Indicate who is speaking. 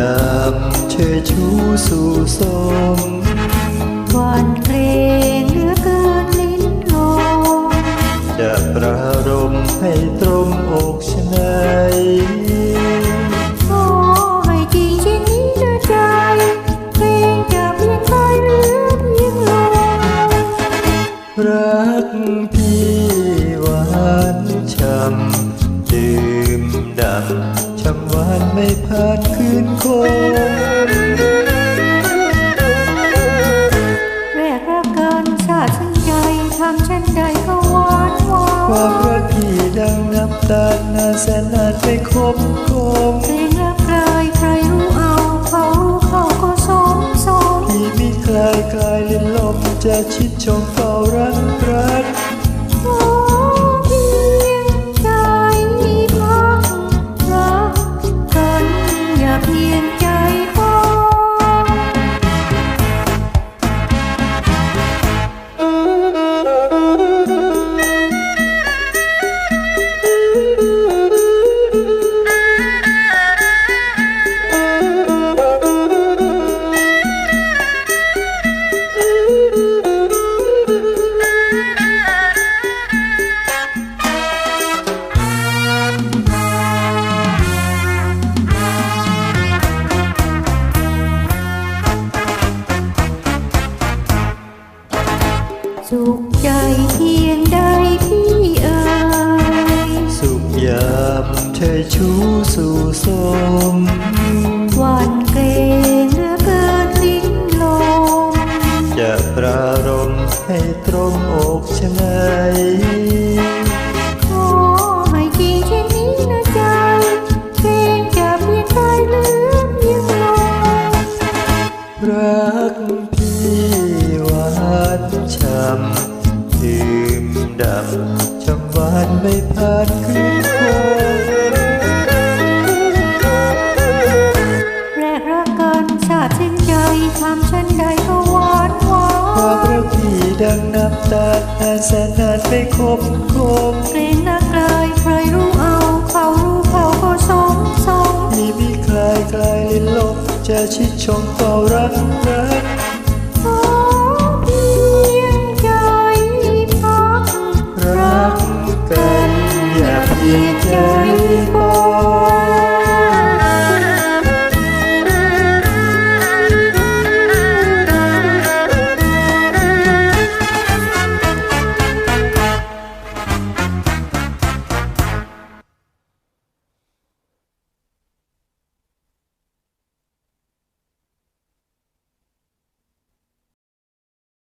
Speaker 1: ยา
Speaker 2: มเชยชูสู่สม
Speaker 1: หวานเกรงเหลือเกินลิ้นลม
Speaker 2: จะปรารมให้ตรงอกชะไหน
Speaker 1: ขอให้จริงเช่นนี้นะใจเกรงจะเพียงใดเหลือเพียงลม
Speaker 2: รักพี่หวานช่ำดื่มดำ ช่ำหวานไม่ผ่านคืนคง
Speaker 1: แรกรักกันชาติสิ้นใจทำเช่นใดก็หวานหวา
Speaker 2: ความ
Speaker 1: น
Speaker 2: รักพี่ดังน้ำตาลนานแสนนานไม่คมคม
Speaker 1: เพลงรักใครใครรู้เอาเขารู้เขาก็สมสม
Speaker 2: พี่มิคลายกลายลิ้นลมจะชิดชมเฝ้ารักรัก
Speaker 1: สุขใจเพียงใดพี่เอ๋ย
Speaker 2: สุขยามเธอชูสู่สม
Speaker 1: หวานเกรงเหลือเกินลิ้นลม
Speaker 2: จะปรารมให้ตรงอกชะไหน
Speaker 1: ขอให้จริงเช่นนี้นะใจเก
Speaker 2: ช่ำดื่มดำช่ำหวานไม่ผ่านคืนคง
Speaker 1: แรกรักกันชาติสิ้นใจทำเช่นใดก็หวานหวาน
Speaker 2: ความรักพี่ดังน้ำตาลนานแสนนานไม่คมคม
Speaker 1: เกรงนักเลยใครรู้เอา เขารู้เขาก็สมสม
Speaker 2: มีมิคลายกลายลิ้นลมจะชิดชมเฝ้ารักรัก